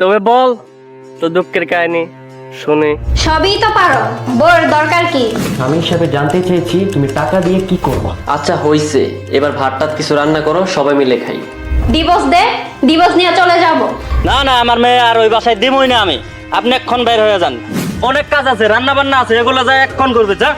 তবে বল তো দুঃখের কাহিনী শুনে। সবই তো পারো। বোর দরকার কি? আমি হিসাবে জানতে চেয়েছি তুমি টাকা দিয়ে কি করবা। আচ্ছা হইছে। এবার ভাত টাত কিছু রান্না করো সবাই মিলে খাই। দিবস দে দিবস নিয়ে চলে যাব। না না আমার মেয়ে আর ওই বাসায় দিমই না আমি। আপনি এক্ষণ বের হয়ে যান। অনেক কাজ আছে রান্না বান্না আছে এগুলো যায় এক্ষণ করবে যা।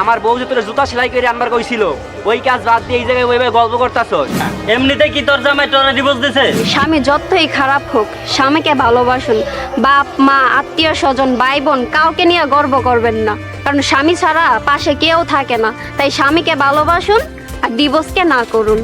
আমার বউ যে তোর জুতা সেলাই করে আনবার কইছিল ওই কাজ বাদ দিয়ে এই জায়গায় ওইভাবে গল্প করতাছস এমনিতে কি তোর জামাই তোর ডিভোর্স দিছে? স্বামী যতই খারাপ হোক স্বামীকে ভালোবাসুন। বাপ মা আত্মীয় স্বজন ভাই বোন কাউকে নিয়ে গর্ব করবেন না। কারণ স্বামী ছাড়া পাশে কেউ থাকে না। তাই স্বামীকে ভালোবাসুন আর ডিভোর্সকে না করুন।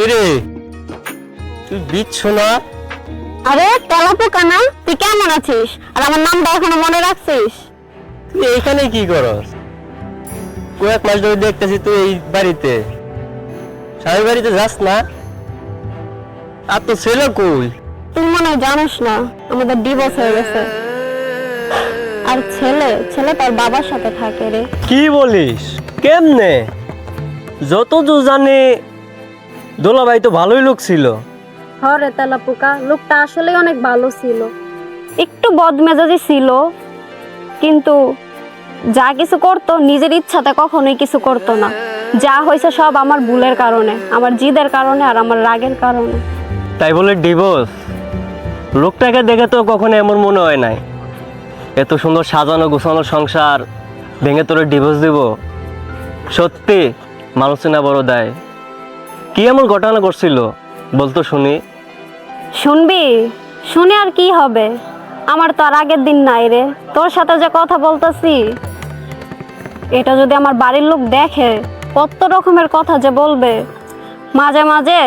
কিরে? তুই দিচ্ছ না? আরে তেলাপোকা না তুই কেমন আছিস? আর আমার নামটা এখনও মনে রাখছিস? তুই এইখানে কি করস? কয়েক মাস ধরে দেখতেছি তুই এই বাড়িতে। স্বামী বাড়িতে যাস না? আর তো ছেলে কই? তুই মনে হয় জানিস না আমাদের ডিভোর্স হয়ে গেছে। আর ছেলে ছেলে তার বাবার সাথে থাকে রে। কি বলিস? কেমনে? যতদূর জানি দোলাভাই তো ভালোই লোক ছিল। হরে তেলাপোকা লোকটা আসলে অনেক ভালো ছিল। একটু বদমেজাজি ছিল কিন্তু যা কিছু করতো নিজের ইচ্ছাতে কখনোই কিছু করতো না। যা হয়েছে সব আমার ভুলের কারণে আমার জিদের কারণে আর আমার রাগের কারণে। তাই বলে ডিভোর্স লোকটাকে দেখে তো কখনো এমন মনে হয় নাই। এত সুন্দর সাজানো গোছানো সংসার ভেঙে তোরে ডিভোর্স দিব? সত্যি মানুষ না বড় দেয়। কি এমন ঘটনা করছিল বলতো শুনি। শুনবি? শুনে আর কি হবে? আমার তো আর আগের দিন নাই রে। তোর সাথে যে কথা বলতেছি এটা যদি আমার বাড়ির লোক দেখে কত রকমের কথা যে বলবে। মাঝে মাঝে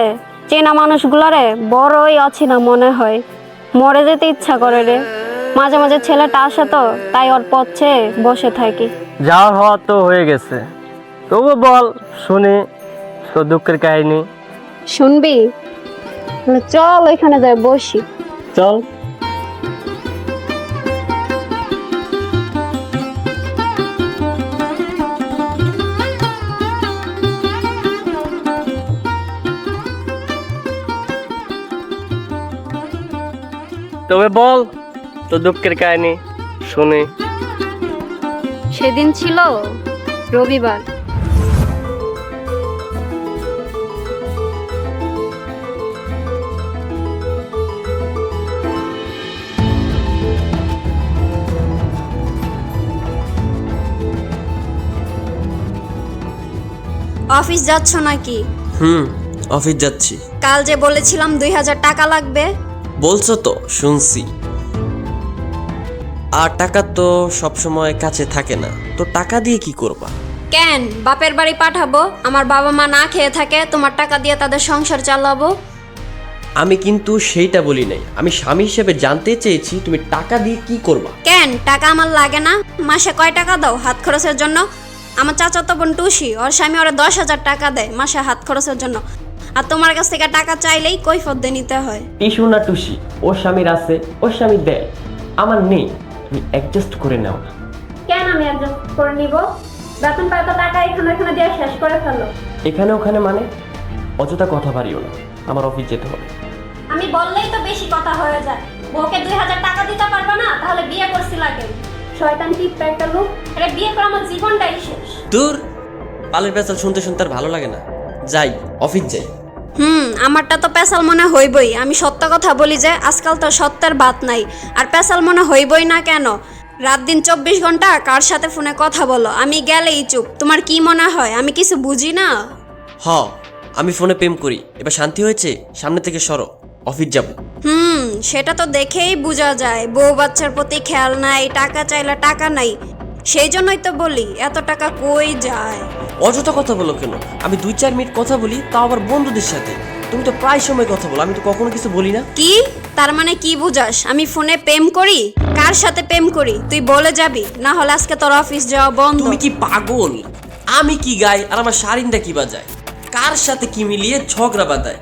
চেনা মানুষগুলারে বড়ই অচিনা মনে হয়। মরে যেতে ইচ্ছা করে রে। মাঝে মাঝে ছেলেটা আসে তো তাই ওর পথে বসে থাকি। যাওয়ার হওয়া তো হয়ে গেছে। তবু বল শুনি। তো দুঃখের কাহিনী। শুনবি? চল ওইখানে যাই বসি। চল। তবে বল তো দুঃখের কাহিনী শুনি। সেদিন ছিল রবিবার। অফিস যাচ্ছ নাকি? হুম অফিস যাচ্ছি। কাল যে বলেছিলাম দুই হাজার টাকা লাগবে। বলছো তো শুনছি। আর টাকা তো সব সময় কাছে থাকে না। তো টাকা দিয়ে কি করবা? কেন? বাপের বাড়ি পাঠাবো আমার বাবা মা না খেয়ে থাকে তোমার টাকা দিয়ে তাদের সংসার চালাবো? আমি কিন্তু সেইটা বলি নাই। আমি স্বামী হিসেবে জানতে চেয়েছি তুমি টাকা দিয়ে কি করবা? কেন? টাকা আমার লাগে না। মাসে কয় টাকা দাও? হাত খরচের জন্য আমার চাচাতো বোন টুসি ওর স্বামী ওরা দশ হাজার টাকা দেয় মাসে হাত খরচের জন্য। আর তোমার কাছ থেকে টাকা চাইলেই কৈফত দিয়ে নিতে হয়। টিসু না টুসি ওর স্বামীর আছে ওর স্বামী দেয়। আমার নেই তুমি অ্যাডজাস্ট করে নাও। কেন আমি অ্যাডজাস্ট করে নিব? বেতন পায় তো টাকা এখানে এখানে দিয়ে শেষ করে ফেলো। এখানে ওখানে মানে? অযথা কথা বাড়িও না আমার অফিস যেতে হবে। আমি বললেই তো বেশি কথা হয়ে যায়। বউকে দুই হাজার টাকা দিতে পারবে না তাহলে বিয়ে করছি লাগে শয়তান একটা লোক এটা বিয়ে করে আমার জীবনটাই শেষ। দূর পালের পেঁচাল শুনতে শুনতে আর ভালো লাগে না। যাই অফিস যাই। হুম আমারটা তো পেশাল মনে হইবই। আমি সত্য কথা বলি যে আজকাল তো সত্যের বাত নাই। আর পেশাল মনে হইবই না কেন? রাত দিন চব্বিশ ঘণ্টা কার সাথে ফোনে কথা বলো? আমি গেলেই চুপ। তোমার কি মনে হয়? আমি কিছু বুঝি না? হ আমি ফোনে প্রেম করি। এবার শান্তি হয়েছে? সামনে থেকে সরো। অফিস যাব। হুম সেটা তো দেখেই বোঝা যায়। বউ বাচ্চার প্রতি খেয়াল নাই টাকা চাইলে টাকা নাই। সেই জন্যই তো বলি এত টাকা কই যায়? অযথা কথা বলো কেন? আমি দুই চার মিনিট কথা বলি তাও আবার বন্ধুদের সাথে। তুমি তো প্রায় সময় কথা বলো আমি তো কখনো কিছু বলি না। কি? তার মানে কি বুঝাস? আমি ফোনে প্রেম করি? কার সাথে প্রেম করি? তুই বলে যাবি না হলে আজকে তোর অফিস যাওয়া বন্ধ। তুমি কি পাগল? আমি কি গাই? আর আমার শারিনটা কি বাজায়? কার সাথে কি মিলিয়ে ঝগড়া বাঁধায়?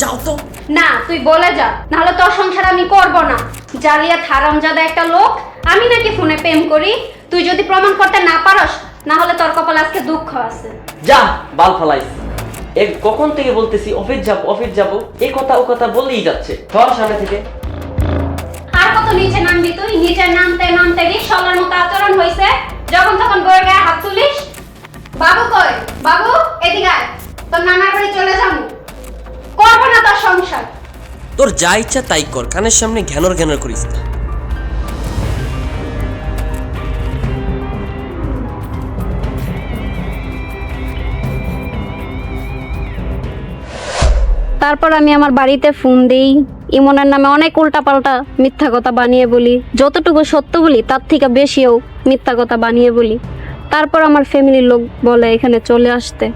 যাও তো। না তুই বলে যা নাহলে তোর সংসার আমি করব না। জালিয়াত হারামজাদা একটা লোক আমি নাকি ফোনে প্রেম করি তুই যদি প্রমাণ করতে না পারস না হলে তোর কপাল আজকে দুঃখ আছে। যা বাল ফালাই এ কখন থেকে বলতেছি অফিস যাব অফিস যাব এই কথা ও কথা বললেই যাচ্ছে। ধর সামনে থেকে। আর কত নিচে নামবি তুই? নিচে নামতে নামতে রিক্সাওয়ালার মতো আচরণ হয়েছে যখন তখন বইয়ের গায়ে হাত তুলিস। বাবু কই? বাবু এদিকে আয়। তোর নানার বাড়ি চলে যাব করব না তোর সংসার। তোর যা ইচ্ছা তাই কর কানের সামনে ঘ্যানর ঘ্যানর করিস না। তারপর আমি আমার বাড়িতে ফোন দিই। ইমনের নামে অনেক উল্টাপাল্টা মিথ্যা কথা বানিয়ে বলি। যতটুকু সত্য বলি তার থেকে বেশিও মিথ্যা কথা বানিয়ে বলি। তারপর আমার ফ্যামিলির লোক বলে এখানে চলে আসতে।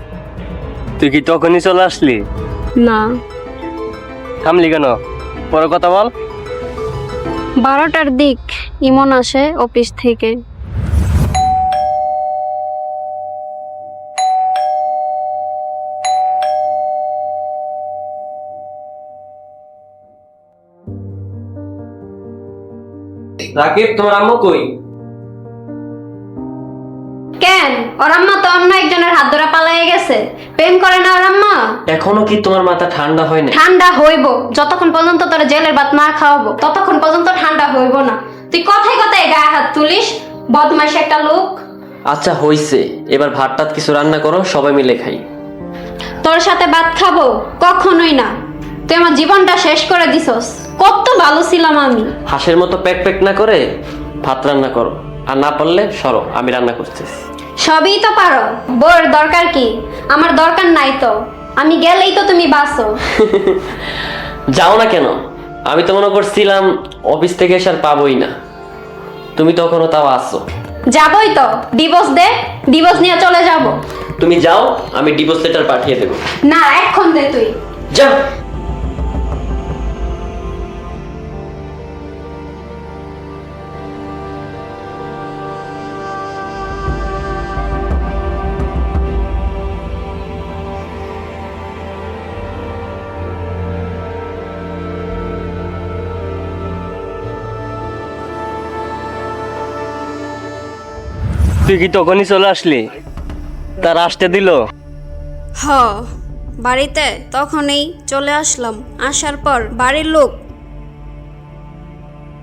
তুই কি তখনই চলে আসলি? না। থামলি কেন? পরে কথা বল। বারোটার দিক ইমন আসে অফিস থেকে। রাকিব তোমার আম্মু কই? কেন? ওর আম্মা তো অন্য একজনের হাত ধরে পালাইয়ে গেছে। প্রেম করে না ওর? এখনও কি তোমার মাথা ঠান্ডা হয় না ঠান্ডা হইব। যতক্ষণ পর্যন্ত তোর জেলের ভাত না খাওয়াবো ততক্ষণ পর্যন্ত ঠান্ডা হইব না। তুই কথাই কথায় গায়ে হাত তুলিস বদমাইশ একটা লোক। আচ্ছা হইছে। এবার ভাত টাত কিছু রান্না করো সবাই মিলে খাই। তোর সাথে ভাত খাব? কখনোই না। তুই আমার জীবনটা শেষ করে দিছস। কত ভালো ছিলাম আমি। হাঁসের মতো প্যাক প্যাক না করে ভাত রান্না করো। আর না পারলে সরো আমি রান্না করতেছি। সবই তো পারো। বোর দরকার কি? আমার দরকার নাই তো। আমি গেলেই তো তুমি বাসো যাও না কেন? আমি তো মনে করছিলাম অফিস থেকে এসে আর পাবোই না। তুমি তখনও তাও আসো যাবই তো। ডিভোর্স দে ডিভোর্স নিয়ে চলে যাব। তুমি যাও আমি ডিভোর্স লেটার পাঠিয়ে দেবো। না এখন দে তুই। যাও তুই কি তখনই চলে আসলি? তার আসতে দিল? হ বাড়িতে তখনই চলে আসলাম। আসার পর বাড়ির লোক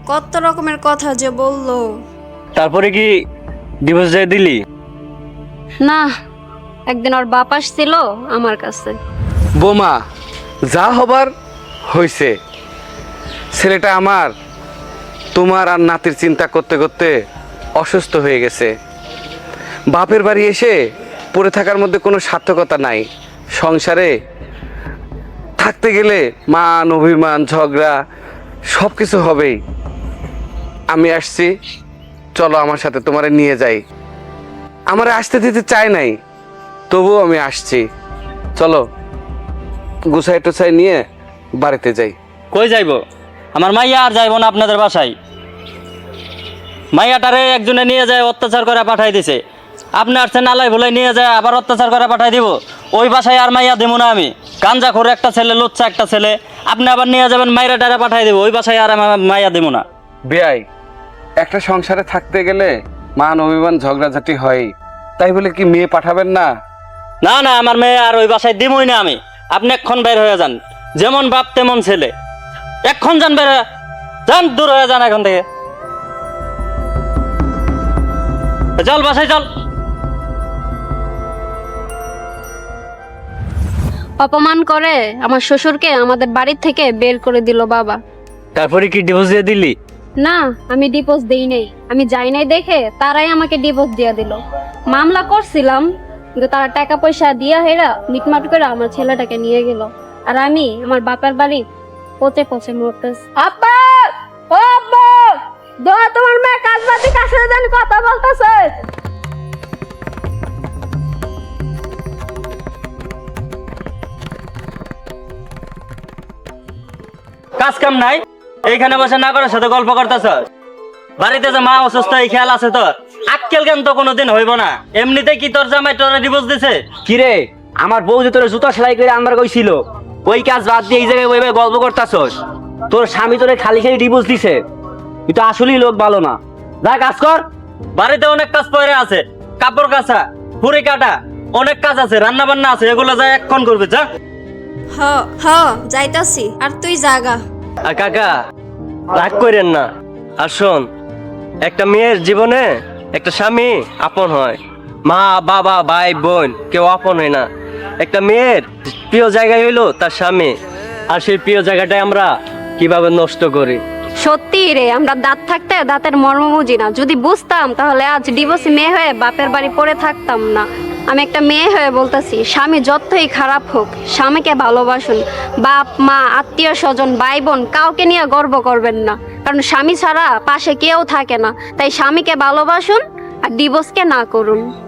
কত রকমের কথা যে বলল। তারপরে কি ডিভোর্স দিয়ে দিলি? না একদিন ওর বাপ আসছিল আমার কাছে। বোমা যা হবার হয়েছে ছেলেটা আমার তোমার আর নাতির চিন্তা করতে করতে অসুস্থ হয়ে গেছে। বাপের বাড়ি এসে পড়ে থাকার মধ্যে কোনো সার্থকতা নাই। সংসারে থাকতে গেলে মান, অভিমান, ঝগড়া সব কিছু হবেই। আমি আসছি, চলো আমার সাথে তোমারে নিয়ে যাই। আমার আসতে দিতে চাই নাই, তবুও আমি আসছি। চলো, গুছাই টুছাই নিয়ে বাড়িতে যাই। কই যাইব? আমার মাইয়া আর যাইব না আপনাদের বাসায়। মাইয়াটারে একজনে নিয়ে যায়, অত্যাচার করে পাঠাই দিছে। আপনি আসছেন নালাই ভুলাই নিয়ে যায় আবার অত্যাচার করে পাঠাই দিব। ওই বাসায় আর মাইয়া দিব না আমি। গাঞ্জা খোর একটা ছেলে লুচ্চা একটা ছেলে। আপনি আবার নিয়ে যাবেন মাইরা টারে পাঠাই দিব। ওই বাসায় আর মাইয়া দিব না। বেয়াই একটা সংসারে থাকতে গেলে মান অভিমান ঝগড়াঝাটি হয়। তাই বলে কি মেয়ে পাঠাবেন না? না না আমার মেয়ে আর ওই বাসায় দিবই না আমি। আপনি এক্ষণ বের হয়ে যান। যেমন বাপ তেমন ছেলে। এক্ষণ যান বের হয়ে যান দূর হয়ে যান এখন থেকে। চল বাসায় চল। অপমান করে আমার শ্বশুরকে আমাদের বাড়ির থেকে বের করে দিল বাবা। তারপরে কি ডিভোর্স দিয়ে দিলি? না আমি ডিভোর্স দেই নাই। আমি যাই নাই দেখে তারাই আমাকে ডিভোর্স দিয়ে দিল। মামলা করছিলাম কিন্তু তারা টাকা পয়সা দিয়া হেরা মিটমাট করে আমার ছেলেটাকে নিয়ে গেল। আর আমি আমার বাপের বাড়ি পচে পচে মরতেছি। আব্বা! ও আব্বা! দোয়া তোমার মেয়ে কাজ বাতি কার জানি কথা বলতেছে? কাজ কাম নাই? এইখানে বসে না করার সাথে গল্প করতেছ বাড়িতে যে মা অসুস্থ এই খেয়াল আছে তোর? আক্কেল জ্ঞান তো কোনোদিন হইব না? এমনিতে কি তোর জামাই তোর ডিভোর্স দিছে? কিরে আমার বউ যে তোর জুতা সেলাই করে আনবার কইছিল ওই কাজ বাদ দিয়ে এই জায়গায় ওইভাবে গল্প করতাছস। তোর স্বামী তোরে খালি খালি ডিভোর্স দিছে। তুই তো আসলেই লোক ভালো না। যা কাজ কর। বাড়িতে অনেক কাজ পড়ে আছে। কাপড় কাচা ফুরি কাটা অনেক কাজ আছে রান্না বান্না আছে এগুলো যা এক্ষণ করবে যা। হ হ যাইতাছি। আর তুই জাগা। আর কাকা, রাগ করেন না। আর শোন, একটা মেয়ের জীবনে একটা স্বামী আপন হয়। মা, বাবা, ভাই, বোন, কেউ আপন হয় না। একটা মেয়ের প্রিয় জায়গায় হইল তার স্বামী। আর সেই প্রিয় জায়গাটাই আমরা কীভাবে নষ্ট করি? সত্যি রে, আমরা দাঁত থাকতে দাঁতের মর্ম বুঝি না। যদি বুঝতাম, তাহলে আজ ডিভোর্সি মেয়ে হয়ে বাপের বাড়ি পড়ে থাকতাম না। আমি একটা মেয়ে হয়ে বলতেছি, স্বামী যতই খারাপ হোক, স্বামীকে ভালোবাসুন। বাপ, মা, আত্মীয় স্বজন ভাই বোন কাউকে নিয়ে গর্ব করবেন না। কারণ স্বামী ছাড়া পাশে কেউ থাকে না। তাই স্বামীকে ভালোবাসুন আর ডিভোর্সকে না করুন।